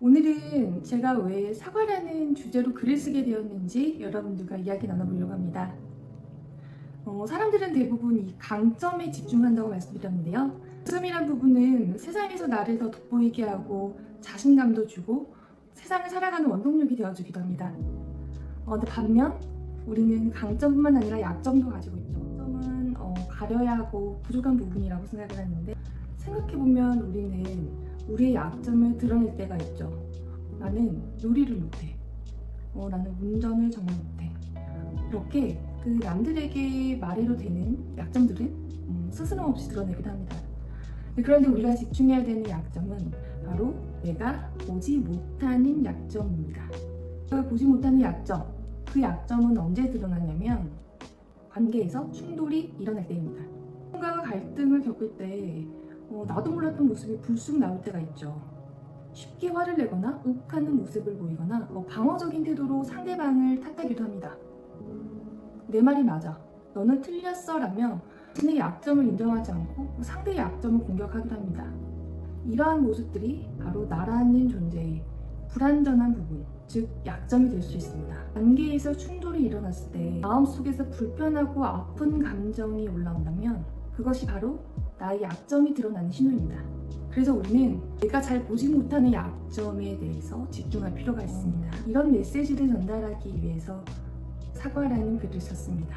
오늘은 제가 왜 사과라는 주제로 글을 쓰게 되었는지 여러분들과 이야기 나눠보려고 합니다. 어, 사람들은 대부분 이 강점에 집중한다고 말씀드렸는데요. 강점이란 부분은 세상에서 나를 더 돋보이게 하고 자신감도 주고 세상을 살아가는 원동력이 되어주기도 합니다. 어, 반면 우리는 강점뿐만 아니라 약점도 가지고 있죠. 강점은 어, 가려야 하고 부족한 부분이라고 생각을 하는데 생각해보면 우리는 우리의 약점을 드러낼 때가 있죠. 나는 요리를 못해. 어, 나는 운전을 정말 못해. 이렇게 그 남들에게 말해도 되는 약점들은 음, 스스럼 없이 드러내기도 합니다. 그런데 우리가 집중해야 되는 약점은 바로 내가 보지 못하는 약점입니다. 내가 보지 못하는 약점. 그 약점은 언제 드러나냐면 관계에서 충돌이 일어날 때입니다. 누군가와 갈등을 겪을 때 어, 나도 몰랐던 모습이 불쑥 나올 때가 있죠. 쉽게 화를 내거나 욱하는 모습을 보이거나 어, 방어적인 태도로 상대방을 탓하기도 합니다. 내 말이 맞아. 너는 틀렸어 라며 자신의 약점을 인정하지 않고 상대의 약점을 공격하기도 합니다. 이러한 모습들이 바로 나라는 존재의 불완전한 부분, 즉 약점이 될 수 있습니다. 관계에서 충돌이 일어났을 때 마음속에서 불편하고 아픈 감정이 올라온다면 그것이 바로 나의 약점이 드러나는 신호입니다. 그래서 우리는 내가 잘 보지 못하는 약점에 대해서 집중할 필요가 있습니다. 이런 메시지를 전달하기 위해서 사과라는 글을 썼습니다.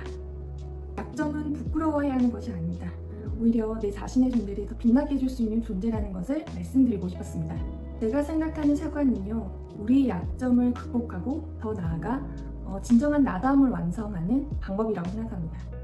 약점은 부끄러워해야 하는 것이 아닙니다. 오히려 내 자신의 존재를 더 빛나게 해줄 수 있는 존재라는 것을 말씀드리고 싶었습니다. 제가 생각하는 사과는요, 우리의 약점을 극복하고 더 나아가 어, 진정한 나담을 완성하는 방법이라고 생각합니다.